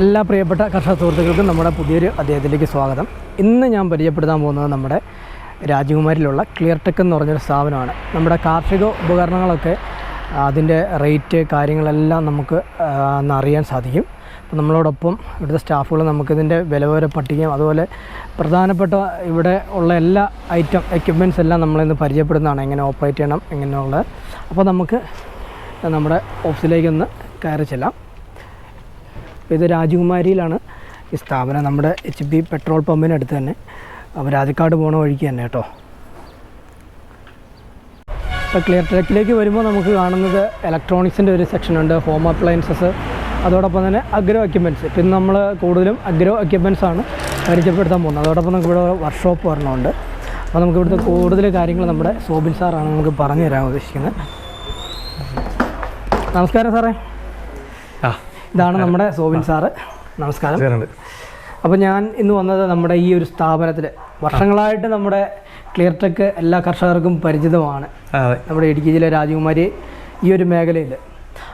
എല്ലാ പ്രിയപ്പെട്ട കർഷക സുഹൃത്തുക്കൾക്കും നമ്മുടെ പുതിയൊരു അദ്ദേഹത്തിലേക്ക് സ്വാഗതം. ഇന്ന് ഞാൻ പരിചയപ്പെടുത്താൻ പോകുന്നത് നമ്മുടെ രാജകുമാരിലുള്ള ക്ലിയർ ടെക് എന്ന് പറഞ്ഞൊരു സ്ഥാപനമാണ്. നമ്മുടെ കാർഷിക ഉപകരണങ്ങളൊക്കെ അതിന്റെ റേറ്റ് കാര്യങ്ങളെല്ലാം നമുക്ക് അറിയാൻ സാധിക്കും. അപ്പോൾ നമ്മളോടൊപ്പം ഇവിടുത്തെ സ്റ്റാഫുകൾ നമുക്കിതിന്റെ വിലവര പട്ടികയും അതുപോലെ പ്രധാനപ്പെട്ട ഇവിടെ ഉള്ള എല്ലാ ഐറ്റം എക്യുപ്മെന്റ്സ് എല്ലാം നമ്മളിന്ന് പരിചയപ്പെടുന്നതാണ്. എങ്ങനെ ഓപ്പറേറ്റ് ചെയ്യണം എങ്ങനെയുള്ളത്. അപ്പോൾ നമുക്ക് നമ്മുടെ ഓഫീസിലേക്കൊന്ന് കയറി ചെല്ലാം. ഇത് രാജകുമാരിയിലാണ് ഈ സ്ഥാപനം നമ്മുടെ എച്ച് പി പെട്രോൾ പമ്പിനടുത്ത് തന്നെ. അപ്പോൾ രാജക്കാട് പോണ വഴിക്ക് തന്നെ കേട്ടോ. ഇപ്പോൾ ക്ലിയർ ട്രാക്കിലേക്ക് വരുമ്പോൾ നമുക്ക് കാണുന്നത് ഇലക്ട്രോണിക്സിന്റെ ഒരു സെക്ഷനുണ്ട് ഹോം അപ്ലയൻസസ് അതോടൊപ്പം തന്നെ അഗ്രോ എക്യുപ്മെന്റ്സ് ഇപ്പം നമ്മൾ കൂടുതലും അഗ്രോ എക്യുപ്മെന്റ്സ് ആണ് പരിചയപ്പെടുത്താൻ പോകുന്നത്. അതോടൊപ്പം നമുക്ക് ഇവിടെ വർക്ക്ഷോപ്പ് വരണമുണ്ട് അപ്പോൾ നമുക്ക് ഇവിടുത്തെ കൂടുതൽ കാര്യങ്ങൾ നമ്മുടെ സോബിൻ സാറാണ് നമുക്ക് പറഞ്ഞു തരാൻ ഉദ്ദേശിക്കുന്നത്. നമസ്കാരം സാറേ. ഇതാണ് നമ്മുടെ സോബിൻ സാറ്. നമസ്കാരം. അപ്പോൾ ഞാൻ ഇന്ന് വന്നത് നമ്മുടെ ഈ ഒരു സ്ഥാപനത്തിൽ വർഷങ്ങളായിട്ട് നമ്മുടെ ക്ലിയർ ടെക് എല്ലാ കർഷകർക്കും പരിചിതമാണ്. നമ്മുടെ ഇടുക്കി ജില്ല രാജകുമാരി ഈ ഒരു മേഖലയിൽ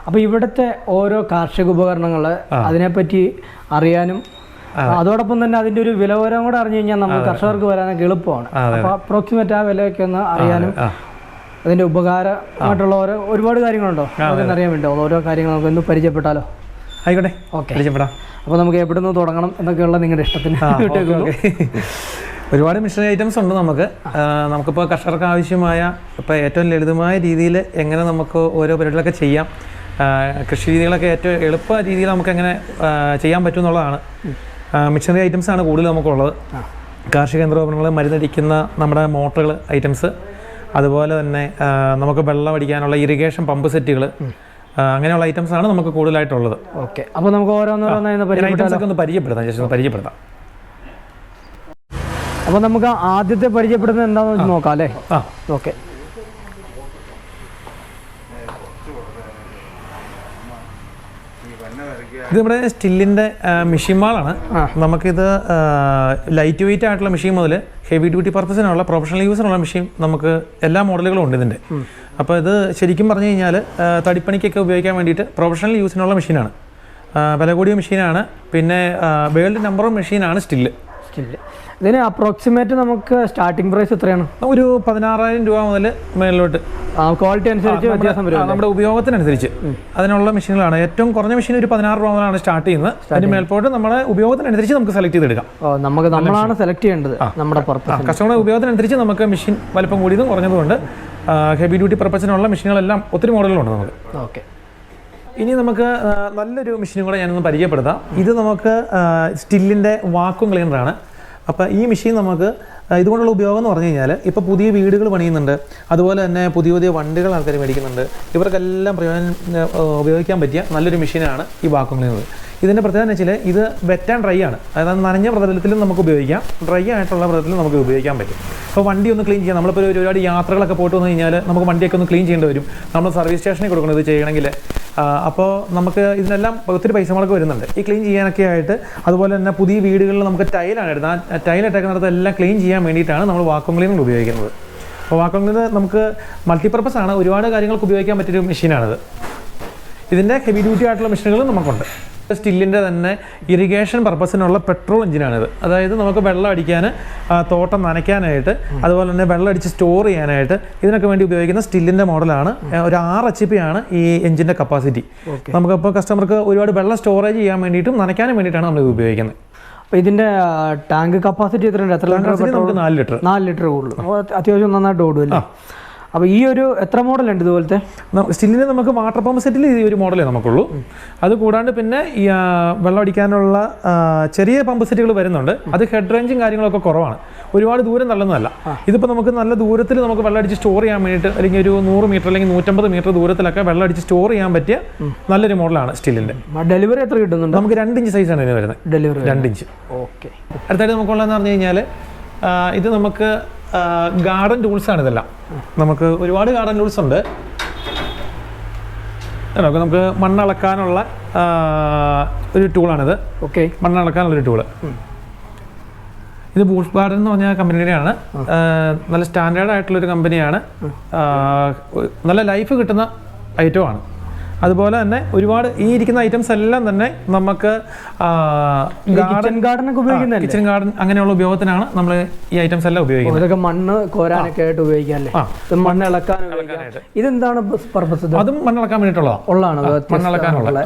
അപ്പോൾ ഇവിടുത്തെ ഓരോ കാർഷിക ഉപകരണങ്ങൾ അതിനെപ്പറ്റി അറിയാനും അതോടൊപ്പം തന്നെ അതിന്റെ ഒരു വിലവരം കൂടെ അറിഞ്ഞു കഴിഞ്ഞാൽ നമ്മൾ കർഷകർക്ക് വരാനൊക്കെ എളുപ്പമാണ്. അപ്പോൾ അപ്രോക്സിമേറ്റ് ആ വിലയൊക്കെ ഒന്ന് അറിയാനും അതിന്റെ ഉപകാരമായിട്ടുള്ള ഓരോ ഒരുപാട് കാര്യങ്ങളുണ്ടോ? അറിയാൻ വേണ്ടോ ഓരോ കാര്യങ്ങൾ നമുക്ക് ഒന്ന് പരിചയപ്പെട്ടാലോ? ആയിക്കോട്ടെ. ഓക്കെ. വിളിച്ചപ്പെടാം അപ്പോൾ നമുക്ക് എവിടെ നിന്ന് തുടങ്ങണം എന്നൊക്കെയുള്ള നിങ്ങളുടെ ഇഷ്ടത്തിന്. ഒരുപാട് മിഷനറി ഐറ്റംസ് ഉണ്ട് നമുക്ക്. നമുക്കിപ്പോൾ കർഷകർക്ക് ആവശ്യമായ ഇപ്പോൾ ഏറ്റവും ലളിതമായ രീതിയിൽ എങ്ങനെ നമുക്ക് ഓരോ പരിപാടികളൊക്കെ ചെയ്യാം. കൃഷി രീതികളൊക്കെ ഏറ്റവും എളുപ്പ രീതിയിൽ നമുക്ക് എങ്ങനെ ചെയ്യാൻ പറ്റും എന്നുള്ളതാണ്. മിഷനറി ഐറ്റംസ് ആണ് കൂടുതൽ നമുക്കുള്ളത്. കാർഷിക യന്ത്രോപകരണങ്ങൾ മരുന്നടിക്കുന്ന നമ്മുടെ മോട്ടറുകൾ ഐറ്റംസ് അതുപോലെ തന്നെ നമുക്ക് വെള്ളം അടിക്കാനുള്ള ഇറിഗേഷൻ പമ്പ് സെറ്റുകൾ അങ്ങനെയുള്ള ഐറ്റംസ് ആണ് നമുക്ക് കൂടുതലായിട്ടുള്ളത്. ഓക്കെ അപ്പോൾ നമുക്ക് ഓരോന്നോരോന്നായിരുന്നു ഐറ്റംസ് ഒക്കെ ഒന്ന് പരിചയപ്പെടുത്താം ജസ്റ്റ് ഒന്ന് പരിചയപ്പെടുത്താം. അപ്പോൾ നമുക്ക് ആദ്യത്തെ പരിചയപ്പെടുന്നത് എന്താണെന്ന് വെച്ച് നോക്കാം അല്ലേ? ആ. ഓക്കെ ഇത് നമ്മുടെ സ്റ്റില്ലിന്റെ മെഷീൻ മാളാണ് നമുക്കിത് ലൈറ്റ് വെയിറ്റ് ആയിട്ടുള്ള മെഷീൻ മുതൽ ഹെവി ഡ്യൂട്ടി പർപ്പസിനുള്ള പ്രൊഫഷണൽ യൂസിനുള്ള മെഷീൻ നമുക്ക് എല്ലാ മോഡലുകളും ഉണ്ട് ഇതിന്റെ അപ്പോൾ ഇത് ശരിക്കും പറഞ്ഞു കഴിഞ്ഞാൽ തടിപ്പണിക്കൊക്കെ ഉപയോഗിക്കാൻ വേണ്ടിയിട്ട് പ്രൊഫഷണൽ യൂസിനുള്ള മെഷീനാണ് വില കൂടിയ മെഷീനാണ് പിന്നെ വേൾഡ് നമ്പർ ഓഫ് മെഷീനാണ് സ്റ്റില്ല് സ്റ്റിൽ ഇതിന് അപ്രോക്സിമേറ്റ് നമുക്ക് സ്റ്റാർട്ടിംഗ് പ്രൈസ് എത്രയാണ്? ഒരു പതിനാറായിരം രൂപ മുതൽ മേളിലോട്ട്. ക്വാളിറ്റി അനുസരിച്ച് വ്യത്യാസം വരും നമ്മുടെ ഉപയോഗത്തിനനുസരിച്ച്. അതിനുള്ള മെഷീനുകളാണ് ഏറ്റവും കുറഞ്ഞ മെഷീൻ ഒരു പതിനാറ് രൂപ മുതലാണ് സ്റ്റാർട്ട് ചെയ്യുന്നത്. അതിന് മേൽപോട്ട് നമ്മുടെ ഉപയോഗത്തിനനുസരിച്ച് നമുക്ക് സെലക്ട് ചെയ്തെടുക്കാം. നമുക്ക് നമ്മളാണ് സെലക്ട് ചെയ്യേണ്ടത് നമ്മുടെ പുറത്ത് കസ്റ്റമറുടെ ഉപയോഗത്തിനനുസരിച്ച് നമുക്ക് മെഷീൻ വലിപ്പം കൂടിയതും കുറഞ്ഞതുകൊണ്ട് ഹെവി ഡ്യൂട്ടി പർപ്പസിനുള്ള മെഷീനുകളെല്ലാം ഒത്തിരി മോഡലുകളുണ്ട് നമുക്ക്. ഓക്കെ. ഇനി നമുക്ക് നല്ലൊരു മെഷീനും കൂടെ ഞാനൊന്ന് പരിചയപ്പെടുത്താം. ഇത് നമുക്ക് സ്റ്റില്ലിന്റെ വാക്കും ക്ലീനറാണ്. അപ്പോൾ ഈ മെഷീൻ നമുക്ക് ഇതുകൊണ്ടുള്ള ഉപയോഗം എന്ന് പറഞ്ഞു കഴിഞ്ഞാൽ ഇപ്പോൾ പുതിയ വീടുകൾ പണിയുന്നുണ്ട്. അതുപോലെ തന്നെ പുതിയ പുതിയ വണ്ടികൾ ആൾക്കാർ മേടിക്കുന്നുണ്ട്. ഇവർക്കെല്ലാം പ്രയോജനം ഉപയോഗിക്കാൻ പറ്റിയ നല്ലൊരു മെഷീനാണ് ഈ വാക്കും ക്ലീനർ. ഇതിന്റെ പ്രത്യേകത എന്ന് വെച്ചാൽ ഇത് വെറ്റ് ആൻഡ് ഡ്രൈ ആണ്. അതായത് നനഞ്ഞ പ്രതലത്തിലും നമുക്ക് ഉപയോഗിക്കാം. ഡ്രൈ ആയിട്ടുള്ള പ്രതലത്തിലും നമുക്ക് ഉപയോഗിക്കാൻ പറ്റും. അപ്പോൾ വണ്ടി ഒന്ന് ക്ലീൻ ചെയ്യാം. നമ്മളിപ്പോൾ ഒരു ഒരുപാട് യാത്രകളൊക്കെ പോയിട്ട് വന്നു കഴിഞ്ഞാൽ നമുക്ക് വണ്ടിയൊക്കെ ഒന്ന് ക്ലീൻ ചെയ്യേണ്ടി വരും. നമ്മൾ സർവീസ് സ്റ്റേഷനിൽ കൊടുക്കണം ഇത് ചെയ്യണമെങ്കിൽ അപ്പോൾ നമുക്ക് ഇതിനെല്ലാം ഒത്തിരി പൈസ മുടക്ക് വരുന്നുണ്ട്. ഈ ക്ലീൻ ചെയ്യാനൊക്കെ ആയിട്ട് അതുപോലെ തന്നെ പുതിയ വീടുകളിൽ നമുക്ക് ടൈലാണ് ഇടുന്നത്. ആ ടൈൽ ഇട്ടേക്കുന്നിടത്ത് എല്ലാം ക്ലീൻ ചെയ്യാൻ വേണ്ടിയിട്ടാണ് നമ്മൾ വാക്വം ക്ലീനർ ഉപയോഗിക്കുന്നത്. അപ്പോൾ വാക്വം ക്ലീനർ നമുക്ക് മൾട്ടിപ്പർപ്പസ് ആണ്. ഒരുപാട് കാര്യങ്ങൾക്ക് ഉപയോഗിക്കാൻ പറ്റിയൊരു മെഷീനാണിത് ഇതിന്റെ ഹെവി ഡ്യൂട്ടി ആയിട്ടുള്ള മെഷീനുകളും നമുക്കുണ്ട്. സ്റ്റില്ലിന്റെ തന്നെ ഇറിഗേഷൻ പർപ്പസിനുള്ള പെട്രോൾ എഞ്ചിനാണിത്. അതായത് നമുക്ക് വെള്ളം അടിക്കാൻ തോട്ടം നനയ്ക്കാനായിട്ട് അതുപോലെ തന്നെ വെള്ളം അടിച്ച് സ്റ്റോർ ചെയ്യാനായിട്ട് ഇതിനൊക്കെ വേണ്ടി ഉപയോഗിക്കുന്ന സ്റ്റില്ലിന്റെ മോഡലാണ്. ഒരു ആറ് എച്ച് പി ആണ് ഈ എഞ്ചിന്റെ കപ്പാസിറ്റി. നമുക്കപ്പോൾ കസ്റ്റമർക്ക് ഒരുപാട് വെള്ളം സ്റ്റോറേജ് ചെയ്യാൻ വേണ്ടിയിട്ടും നനയ്ക്കാനും വേണ്ടിയിട്ടാണ് നമ്മൾ ഇത് ഉപയോഗിക്കുന്നത്. അപ്പോൾ ഇതിന്റെ ടാങ്ക് കപ്പാസിറ്റി എത്രയുണ്ട്? എത്ര ലിറ്റർ Capacity നമുക്ക് നാല് ലിറ്റർ. നാല് ലിറ്റർ കൂടുതൽ. അത്യാവശ്യം നന്നായിട്ട് ഓടുമല്ലോ? അപ്പോൾ ഈ ഒരു എത്ര മോഡൽ ഉണ്ട് ഇതുപോലത്തെ സ്റ്റില്ലിന് നമുക്ക് വാട്ടർ പമ്പ് സെറ്റിൽ ഈ ഒരു മോഡലേ നമുക്കുള്ളൂ. അത് കൂടാണ്ട് പിന്നെ ഈ വെള്ളം അടിക്കാനുള്ള ചെറിയ പമ്പ് സെറ്റുകൾ വരുന്നുണ്ട്. അത് ഹെഡ് റേഞ്ചും കാര്യങ്ങളൊക്കെ കുറവാണ്. ഒരുപാട് ദൂരം തള്ളുന്നതല്ല. ഇതിപ്പോൾ നമുക്ക് നല്ല ദൂരത്തിൽ നമുക്ക് വെള്ളം അടിച്ച് സ്റ്റോർ ചെയ്യാൻ വേണ്ടിയിട്ട് അല്ലെങ്കിൽ ഒരു നൂറ് മീറ്റർ അല്ലെങ്കിൽ നൂറ്റമ്പത് മീറ്റർ ദൂരത്തിലൊക്കെ വെള്ളം അടിച്ച് സ്റ്റോർ ചെയ്യാൻ പറ്റിയ നല്ലൊരു മോഡലാണ് സ്റ്റില്ലിന്റെ. ഡെലിവറി എത്ര കിട്ടുന്നുണ്ട്? നമുക്ക് രണ്ട് ഇഞ്ച് സൈസാണ് ഇതിന് വരുന്നത്. ഡെലിവറി രണ്ട് ഇഞ്ച് ഓക്കെ. അടുത്തായിട്ട് നമുക്കുള്ളതെന്ന് പറഞ്ഞു കഴിഞ്ഞാൽ ഇത് നമുക്ക് ഗാർഡൻ ടൂൾസാണ് ഇതെല്ലാം. നമുക്ക് ഒരുപാട് ഗാർഡൻ ടൂൾസ് ഉണ്ട്. നമുക്ക് നമുക്ക് മണ്ണളക്കാനുള്ള ഒരു ടൂളാണിത് ഓക്കെ മണ്ണളക്കാനുള്ളൊരു ടൂൾ ഇത് ബൂട്ട് ഗാർഡൻ എന്ന് പറഞ്ഞ കമ്പനിയുടെയാണ്. നല്ല സ്റ്റാൻഡേർഡ് ആയിട്ടുള്ളൊരു കമ്പനിയാണ്. നല്ല ലൈഫ് കിട്ടുന്ന ഐറ്റമാണ് അതുപോലെ തന്നെ ഒരുപാട് ഈ ഇരിക്കുന്ന ഐറ്റംസ് എല്ലാം തന്നെ നമുക്ക് കിച്ചൺ ഗാർഡൻ ഗാർഡനൊക്കെ കിച്ചൺ ഗാർഡൻ അങ്ങനെയുള്ള ഉപയോഗത്തിനാണ് നമ്മൾ ഈ ഐറ്റംസ് എല്ലാം ഉപയോഗിക്കുന്നത്. ഇതൊക്കെ മണ്ണ് കോരാനൊക്കെ ആയിട്ട് ഉപയോഗിക്കാല്ലേ മണ്ണ് ഇളക്കാൻ ഇതെന്താണ് പർപ്പസ് അതും മണ്ണിളക്കാൻ വേണ്ടിയിട്ടുള്ളതാണ് ഉള്ളതാണ്? മണ്ണിളക്കാനുള്ള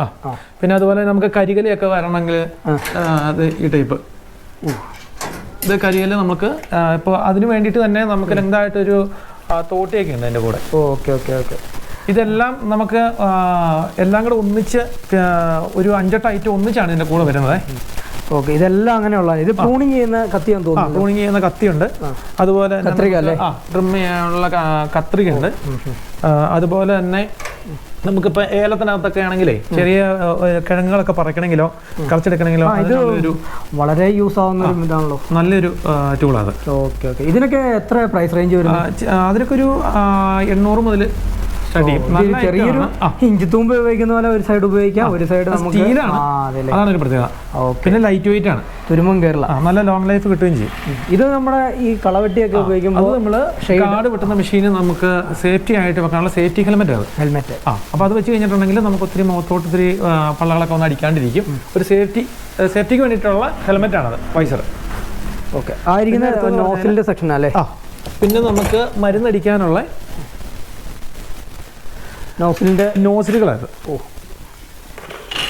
പിന്നെ അതുപോലെ നമുക്ക് കരികലിയൊക്കെ വരണമെങ്കിൽ അത് ഈ ടൈപ്പ് ഇത് കരികൽ നമുക്ക് ഇപ്പോൾ അതിന് വേണ്ടിയിട്ട് തന്നെ നമുക്ക് എന്തായിട്ടൊരു തോട്ടിയൊക്കെ ഉണ്ട് അതിന്റെ കൂടെ. Okay okay okay. ഇതെല്ലാം നമുക്ക് എല്ലാം കൂടെ ഒന്നിച്ച് ഒരു അഞ്ചെട്ട് ഐറ്റം ഒന്നിച്ചാണ് ഇതിന്റെ കൂടെ വരുന്നത്. ഓക്കെ ഇതെല്ലാം അങ്ങനെയുള്ള ഇത് പ്രൂണിങ് ചെയ്യുന്ന കത്തിയാന്ന് തോന്നുന്നു പ്രൂണിങ് ചെയ്യുന്ന കത്തിയുണ്ട്. അതുപോലെ കത്രിക അല്ലേ? ആ ട്രിം ചെയ്യാനുള്ള ക- കത്രികയുണ്ട്. അതുപോലെ തന്നെ നമുക്കിപ്പോൾ ഏലത്തിനകത്തൊക്കെ ആണെങ്കിലേ ചെറിയ കിഴങ്ങുകളൊക്കെ പറിക്കണമെങ്കിലോ കളിച്ചെടുക്കണമെങ്കിലോ ഒരു വളരെ യൂസ് ആവുന്ന ഒരു ഇതാണല്ലോ. നല്ലൊരു ടൂളാണ് ഓക്കെ ഓക്കെ. ഇതിനൊക്കെ എത്ര പ്രൈസ് റേഞ്ച് വരും അതിനൊക്കെ ഒരു എണ്ണൂറ് മുതൽ ചെറിയൊരു ആണ്. ഇഞ്ചിത്തൂമ്പ് ഉപയോഗിക്കുന്ന പോലെ ഒരു സൈഡ് ഉപയോഗിക്കാം ഒരു സൈഡ് നമുക്ക് അതാണ് ഒരു പ്രത്യേകത. പിന്നെ ലൈറ്റ് വെയിറ്റ് ആണ്. തുരുമ്പം കേരള. നല്ല ലോങ് ലൈഫ് കിട്ടുകയും ചെയ്യും. ഇത് നമ്മുടെ ഈ കളവെട്ടിയൊക്കെ ഉപയോഗിക്കുമ്പോൾ നമ്മൾ കാട് വെട്ടുന്ന മെഷീന് നമുക്ക് സേഫ്റ്റി ആയിട്ട് വെക്കാനുള്ള സേഫ്റ്റി ഹെൽമെറ്റ് അത് ഹെൽമെറ്റ് ആ അപ്പോൾ അത് വെച്ച് കഴിഞ്ഞിട്ടുണ്ടെങ്കിൽ നമുക്ക് ഒത്തിരി മുഖത്തോട്ട് ഒത്തിരി പള്ളകളൊക്കെ ഒന്ന് അടിക്കാണ്ടിരിക്കും. ഒരു സേഫ്റ്റി സേഫ്റ്റിക്ക് വേണ്ടിയിട്ടുള്ള ഹെൽമെറ്റ് ആണത് വൈസർ ഓക്കെ ആയിരിക്കുന്ന ഇരിക്കുന്ന സെക്ഷൻ അല്ലേ? പിന്നെ നമുക്ക് മരുന്നടിക്കാനുള്ള നോസിലിന്റെ നോസിലുകളായത് ഓ.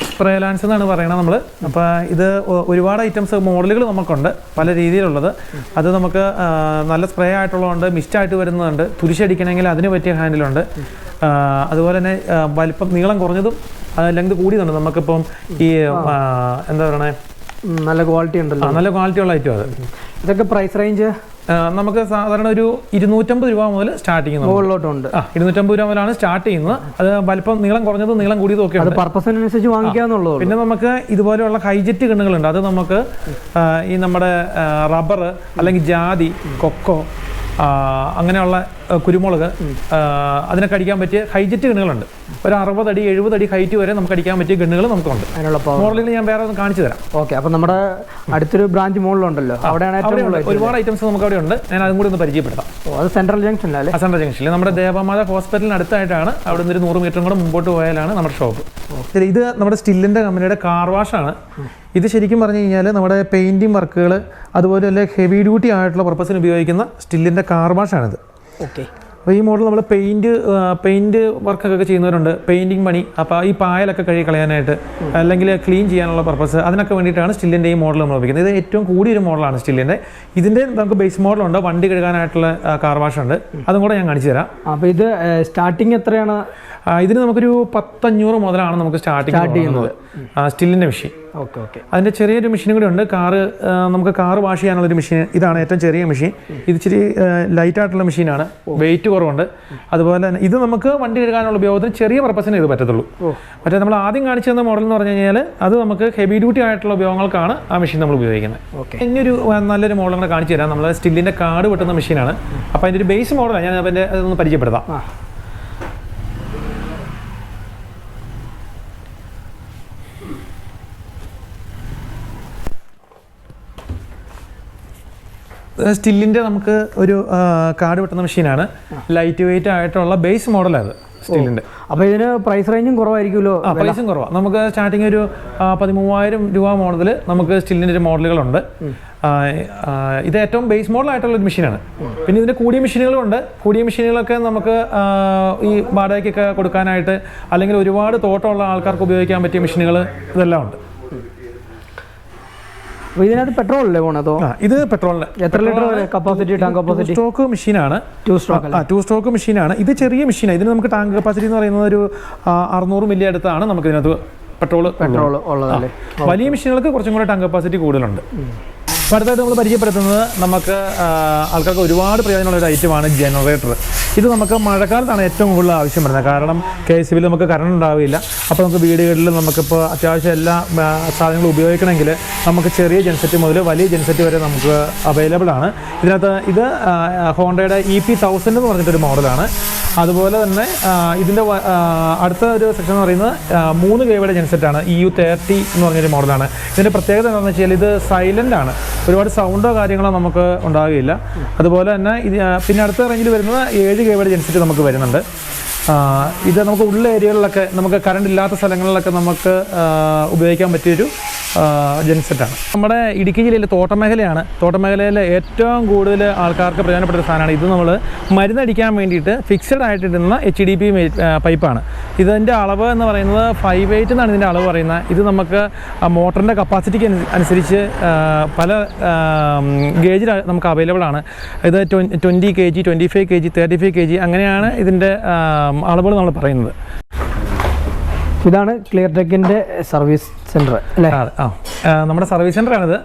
സ്പ്രേ ലാൻസ് എന്നാണ് പറയുന്നത് നമ്മൾ അപ്പോൾ ഇത് ഒരുപാട് ഐറ്റംസ് മോഡലുകൾ നമുക്കുണ്ട് പല രീതിയിലുള്ളത്. അത് നമുക്ക് നല്ല സ്പ്രേ ആയിട്ടുള്ളതുണ്ട് മിസ്റ്റ് ആയിട്ട് വരുന്നതുണ്ട്. തുരിശടിക്കണമെങ്കിൽ അതിന് പറ്റിയ ഹാൻഡിലുണ്ട് അതുപോലെ തന്നെ വലിപ്പം നീളം കുറഞ്ഞതും ലെങ്ത് കൂടിയതുണ്ട്. നമുക്കിപ്പം ഈ എന്താ പറയണേ? നല്ല ക്വാളിറ്റി ഉണ്ട് ഉണ്ടല്ലോ നല്ല ക്വാളിറ്റിയുള്ള ഐറ്റം അത്. ഇതൊക്കെ പ്രൈസ് റേഞ്ച് നമുക്ക് സാധാരണ ഒരു ഇരുന്നൂറ്റമ്പത് രൂപ മുതൽ സ്റ്റാർട്ട് ചെയ്യുന്നത് മുകളിലോട്ടുണ്ട്. ആ ഇരുന്നൂറ്റമ്പത് രൂപ മുതലാണ് സ്റ്റാർട്ട് ചെയ്യുന്നത്. അത് വലിപ്പം നീളം കുറഞ്ഞതും നീളം കൂടിയതും ഒക്കെ അത് പർപ്പസിനനുസരിച്ച് വാങ്ങിക്കാന്നുള്ളൂ പിന്നെ നമുക്ക് ഇതുപോലെയുള്ള ഹൈജെറ്റ് കിണ്ണുകളുണ്ട് അത് നമുക്ക് ഈ നമ്മുടെ റബ്ബർ അല്ലെങ്കിൽ ജാതി കൊക്കോ അങ്ങനെയുള്ള കുരുമുളക് അതിനെ കടിക്കാൻ പറ്റിയ ഹൈജറ്റ് ഗണ്ണുകളുണ്ട്. ഒരു അറുപത് അടി എഴുപത് അടി ഹൈറ്റ് വരെ നമുക്ക് അടിക്കാൻ പറ്റിയ ഗണ്ണുകൾ നമുക്കുണ്ട്. അതിനുള്ള മോഡലിൽ ഞാൻ വേറെ ഒന്ന് കാണിച്ചു തരാം. ഓക്കെ അപ്പൊ നമ്മുടെ അടുത്തൊരു ബ്രാഞ്ച് മുകളിലുണ്ടല്ലോ അവിടെയാണ് അവിടെ ഒരുപാട് ഐറ്റംസ് നമുക്ക് അവിടെ ഉണ്ട്. ഞാൻ അതും കൂടി ഒന്ന് പരിചയപ്പെടുത്താം. അത് സെൻട്രൽ ജംഗ്ഷൻ അല്ലേ? അസംബ്ല ജംഗ്ഷനിൽ നമ്മുടെ ദേവമാത ഹോസ്പിറ്റലിന് അടുത്തായിട്ടാണ് അവിടെ നിന്ന് ഒരു നൂറ് മീറ്ററും കൂടെ മുമ്പോട്ട് പോയാലാണ് നമ്മുടെ ഷോപ്പ് ഇത് നമ്മുടെ സ്റ്റില്ലിന്റെ കമ്പനിയുടെ കാർ വാഷാണ് ഇത് ശരിക്കും പറഞ്ഞു കഴിഞ്ഞാൽ നമ്മുടെ പെയിന്റിങ് വർക്കുകൾ അതുപോലെ തന്നെ ഹെവി ഡ്യൂട്ടി ആയിട്ടുള്ള പർപ്പസിന് ഉപയോഗിക്കുന്ന സ്റ്റില്ലിന്റെ കാർ വാഷാണിത് ഓക്കെ അപ്പോൾ ഈ മോഡൽ നമ്മൾ പെയിന്റ് പെയിന്റ് വർക്കൊക്കെ ചെയ്യുന്നവരുണ്ട്. പെയിന്റിങ് പണി. അപ്പോൾ ഈ പായലൊക്കെ കഴുകി കളയാനായിട്ട് അല്ലെങ്കിൽ ക്ലീൻ ചെയ്യാനുള്ള പർപ്പസ് അതിനൊക്കെ വേണ്ടിയിട്ടാണ് സ്റ്റില്ലിന്റെ ഈ മോഡൽ നമ്മൾ ഉപയോഗിക്കുന്നത്. ഇത് ഏറ്റവും കൂടിയൊരു മോഡലാണ് സ്റ്റില്ലിന്റെ ഇതിന്റെ നമുക്ക് ബേസ് മോഡലുണ്ട് വണ്ടി കഴുകാനായിട്ടുള്ള കാർ വാഷ് ഉണ്ട്. അതും കൂടെ ഞാൻ കാണിച്ചു തരാം. അപ്പോൾ ഇത് സ്റ്റാർട്ടിങ് എത്രയാണ്? ഇതിന് നമുക്കൊരു പത്തഞ്ഞൂറ് മുതലാണ് നമുക്ക് സ്റ്റാർട്ടിങ് സ്റ്റാർട്ട് ചെയ്യുന്നത്. സ്റ്റില്ലിന്റെ മെഷീൻ ഓക്കെ ഓക്കെ. അതിന്റെ ചെറിയൊരു മെഷീനും കൂടി ഉണ്ട്. കാറ് നമുക്ക് കാറ് വാഷ് ചെയ്യാനുള്ളൊരു മെഷീൻ. ഇതാണ് ഏറ്റവും ചെറിയ മെഷീൻ. ഇത് ഇച്ചിരി ലൈറ്റ് ആയിട്ടുള്ള മെഷീനാണ്. വെയിറ്റ് കുറവുണ്ട്. അതുപോലെ തന്നെ ഇത് നമുക്ക് വണ്ടി കഴുകാനുള്ള ഉപയോഗത്തിന് ചെറിയ പർപ്പസിന് ഇത് പറ്റത്തുള്ളൂ. മറ്റേ നമ്മൾ ആദ്യം കാണിച്ചു തന്ന മോഡൽ എന്ന് പറഞ്ഞു കഴിഞ്ഞാൽ അത് നമുക്ക് ഹെവി ഡ്യൂട്ടി ആയിട്ടുള്ള ഉപയോഗങ്ങൾക്കാണ് ആ മെഷീൻ നമ്മൾ ഉപയോഗിക്കുന്നത്. ഓക്കെ. ഇനിയൊരു നല്ലൊരു മോഡൽ കൂടെ കാണിച്ചു തരാം. നമ്മൾ സ്റ്റില്ലിന്റെ കാർഡ് വെട്ടുന്ന മെഷീനാണ് അപ്പോൾ അതിന്റെ ഒരു ബേസ് മോഡലാണ് ഞാൻ അതിന്റെ അതൊന്ന് പരിചയപ്പെടുത്താം. സ്റ്റില്ലിന്റെ നമുക്ക് ഒരു കാർഡ് വെട്ടുന്ന മെഷീനാണ്. ലൈറ്റ് വെയിറ്റ് ആയിട്ടുള്ള ബേസ് മോഡലാണ് സ്റ്റില്ലിന്റെ അപ്പോൾ ഇതിന് പ്രൈസ് റേഞ്ചും കുറവായിരിക്കുമല്ലോ? ആ പ്രൈസും കുറവാണ് നമുക്ക് സ്റ്റാർട്ടിങ് ഒരു പതിമൂവായിരം രൂപ മോഡലിൽ നമുക്ക് സ്റ്റില്ലിന്റെ ഒരു മോഡലുകളുണ്ട് ഇത് ഏറ്റവും ബേസ് മോഡലായിട്ടുള്ള ഒരു മെഷീനാണ്. പിന്നെ ഇതിന്റെ കൂടിയ മെഷീനുകളുണ്ട് കൂടിയ മെഷീനുകളൊക്കെ നമുക്ക് ഈ വാടകയ്ക്കൊക്കെ കൊടുക്കാനായിട്ട് അല്ലെങ്കിൽ ഒരുപാട് തോട്ടമുള്ള ആൾക്കാർക്ക് ഉപയോഗിക്കാൻ പറ്റിയ മെഷീനുകൾ ഇതെല്ലാം ഉണ്ട്. ഇതിനകത്ത് പെട്രോൾ അല്ലേ പോണതോ ഇത് പെട്രോളിന് എത്ര litre capacity tank capacity stroke മെഷീനാണ് ടു സ്ട്രോക്ക് ആ ടു സ്റ്റോക്ക് മെഷീനാണ് ഇത് ചെറിയ മെഷീനാണ് ഇതിന് നമുക്ക് ടാങ്ക് കപ്പാസിറ്റി എന്ന് പറയുന്നത് ഒരു അറുന്നൂറ് മില്ലി അടുത്താണ് നമുക്ക് ഇതിനകത്ത് പെട്രോൾ പെട്രോൾ ഉള്ളതല്ലേ? വലിയ മെഷീനുകൾക്ക് കുറച്ചും കൂടെ ടാങ്ക് കപ്പാസിറ്റി കൂടുതലുണ്ട്. അടുത്തായിട്ട് നമ്മൾ പരിചയപ്പെടുത്തുന്നത് നമുക്ക് ആൾക്കാർക്ക് ഒരുപാട് പ്രയോജനമുള്ള ഒരു ഐറ്റമാണ് ജനറേറ്റർ ഇത് നമുക്ക് മഴക്കാലത്താണ് ഏറ്റവും കൂടുതൽ ആവശ്യം വരുന്നത്. കാരണം കെ എസ് നമുക്ക് കറണ്ട് ഉണ്ടാവില്ല. അപ്പോൾ നമുക്ക് വീടുകളിൽ നമുക്കിപ്പോൾ അത്യാവശ്യം എല്ലാ സാധനങ്ങളും ഉപയോഗിക്കണമെങ്കിൽ നമുക്ക് ചെറിയ ജെൻസെറ്റ് മുതൽ വലിയ ജെൻസെറ്റ് വരെ നമുക്ക് അവൈലബിൾ ആണ്. ഇതിനകത്ത് ഇത് ഹോണ്ടയുടെ ഇ പി തൗസൻഡ് എന്ന് പറഞ്ഞിട്ടൊരു മോഡലാണ്. അതുപോലെ തന്നെ ഇതിന്റെ അടുത്ത ഒരു സെക്ഷൻ എന്ന് പറയുന്നത് മൂന്ന് കെയുടെ ജെൻസെറ്റാണ് ഇ യു തേർട്ടി എന്ന് പറഞ്ഞൊരു മോഡലാണ്. ഇതിന്റെ പ്രത്യേകത എന്താണെന്ന് വെച്ചാൽ ഇത് സൈലന്റ് ആണ്. ഒരുപാട് സൗണ്ടോ കാര്യങ്ങളോ നമുക്ക് ഉണ്ടാകുകയില്ല അതുപോലെ തന്നെ ഇത് പിന്നെ അടുത്ത റേഞ്ചിൽ വരുന്നത് ഏഴ് കെയുടെ ജെൻസിറ്റ് നമുക്ക് വരുന്നുണ്ട്. ഇത് നമുക്ക് ഉള്ള ഏരിയകളിലൊക്കെ നമുക്ക് കറണ്ട് ഇല്ലാത്ത സ്ഥലങ്ങളിലൊക്കെ നമുക്ക് ഉപയോഗിക്കാൻ പറ്റിയൊരു ജെൻസെറ്റാണ് നമ്മുടെ ഇടുക്കി ജില്ലയിലെ തോട്ടമേഖലയാണ്. തോട്ടമേഖലയിലെ ഏറ്റവും കൂടുതൽ ആൾക്കാർക്ക് പ്രയോജനപ്പെട്ട സാധനമാണ് ഇത്. നമ്മൾ മരുന്നടിക്കാൻ വേണ്ടിയിട്ട് ഫിക്സഡ് ആയിട്ടിടുന്ന എച്ച് ഡി പി പൈപ്പാണ്. ഇതിന്റെ അളവ് എന്ന് പറയുന്നത് ഫൈവ് എയ്റ്റ് എന്നാണ് ഇതിന്റെ അളവ് പറയുന്നത്. ഇത് നമുക്ക് മോട്ടറിന്റെ കപ്പാസിറ്റിക്ക് അനുസരിച്ച് പല ഗേജിൽ നമുക്ക് അവൈലബിൾ ആണ്. ഇത് twenty K G twenty five K G thirty five K G അങ്ങനെയാണ് ഇതിന്റെ അളവുകൾ നമ്മൾ പറയുന്നത്. ഇതാണ് ക്ലിയർ ടെക്കിന്റെ സർവീസ് സെന്റർ അല്ലേ? ആ. നമ്മുടെ സർവീസ് സെന്ററാണിത്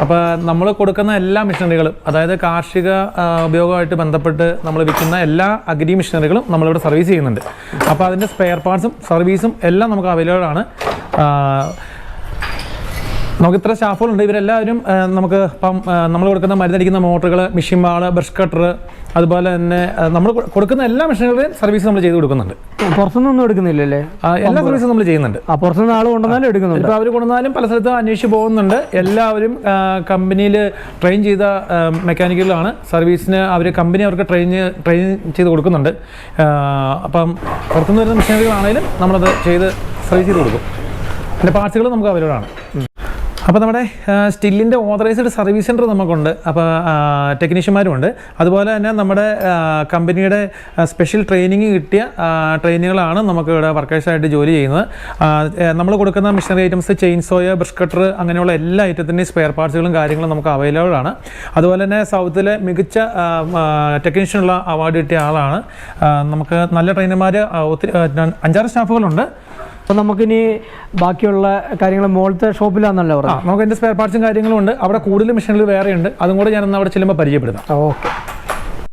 അപ്പോൾ നമ്മൾ കൊടുക്കുന്ന എല്ലാ മിഷനറികളും അതായത് കാർഷിക ഉപയോഗമായിട്ട് ബന്ധപ്പെട്ട് നമ്മൾ വിൽക്കുന്ന എല്ലാ അഗ്രി മെഷീനറികളും നമ്മളിവിടെ സർവീസ് ചെയ്യുന്നുണ്ട്. അപ്പോൾ അതിന്റെ സ്പെയർ പാർട്സും സർവീസും എല്ലാം നമുക്ക് അവൈലബിൾ ആണ്. നമുക്ക് ഇത്ര സ്റ്റാഫുകളുണ്ട്. ഇവരെല്ലാവരും നമുക്ക് ഇപ്പം നമ്മൾ കൊടുക്കുന്ന മരുന്നടിക്കുന്ന മോട്ടറുകൾ മെഷീൻ വാൾ ബ്രഷ് കട്ടർ അതുപോലെ തന്നെ നമ്മൾ കൊടുക്കുന്ന എല്ലാ മെഷീനുകളുടെയും സർവീസ് നമ്മൾ ചെയ്ത് കൊടുക്കുന്നുണ്ട്. പുറത്തുനിന്നൊന്നും എടുക്കുന്നില്ലല്ലേ? എല്ലാ സർവീസും നമ്മൾ ചെയ്യുന്നുണ്ട്. പുറത്തുനിന്ന് ആൾ കൊണ്ടുവന്നാലും എടുക്കുന്നുണ്ട്. ഇപ്പോൾ അവർ കൊണ്ടുവന്നാലും പല സ്ഥലത്തും അന്വേഷിച്ച് പോകുന്നുണ്ട്. എല്ലാവരും കമ്പനിയിൽ ട്രെയിൻ ചെയ്ത മെക്കാനിക്കുകളാണ്. സർവീസിന് അവർ കമ്പനി അവർക്ക് ട്രെയിൻ ട്രെയിൻ ചെയ്ത് കൊടുക്കുന്നുണ്ട്. അപ്പം പുറത്തുനിന്ന് വരുന്ന മെഷീനറികളാണെങ്കിലും നമ്മളത് ചെയ്ത് സർവീസ് ചെയ്ത് കൊടുക്കും. അതിന്റെ പാർട്സുകൾ നമുക്ക് ആണ് അപ്പോൾ നമ്മുടെ സ്റ്റില്ലിന്റെ ഓതറൈസ്ഡ് സർവീസ് സെന്റർ നമുക്കുണ്ട്. അപ്പോൾ ടെക്നീഷ്യന്മാരുമുണ്ട് അതുപോലെ തന്നെ നമ്മുടെ കമ്പനിയുടെ സ്പെഷ്യൽ ട്രെയിനിങ് കിട്ടിയ ട്രെയിനുകളാണ് നമുക്ക് ഇവിടെ വർക്കേഴ്സായിട്ട് ജോലി ചെയ്യുന്നത്. നമ്മൾ കൊടുക്കുന്ന machinery items chain saw brush cutter അങ്ങനെയുള്ള എല്ലാ ഐറ്റത്തിന്റെയും സ്പെയർ പാർട്സുകളും കാര്യങ്ങളും നമുക്ക് അവൈലബിൾ ആണ്. അതുപോലെ തന്നെ സൗത്തിലെ മികച്ച ടെക്നീഷ്യനുള്ള അവാർഡ് കിട്ടിയ ആളാണ്. നമുക്ക് നല്ല ട്രെയിനർമാർ ഒത്തിരി അഞ്ചാറ് സ്റ്റാഫുകളുണ്ട് അപ്പോൾ നമുക്കിനി ബാക്കിയുള്ള കാര്യങ്ങൾ മുകളിലത്തെ ഷോപ്പിലാണെന്നല്ലേ പറഞ്ഞത്? നമുക്ക് എന്റെ സ്പെയർ പാർട്സും കാര്യങ്ങളും ഉണ്ട്. അവിടെ കൂടുതൽ മെഷീനുകൾ വേറെയുണ്ട്. ഉണ്ട് അതും കൂടെ ഞാനൊന്ന് അവിടെ ചെല്ലുമ്പോൾ പരിചയപ്പെടുത്താം. ഓക്കെ.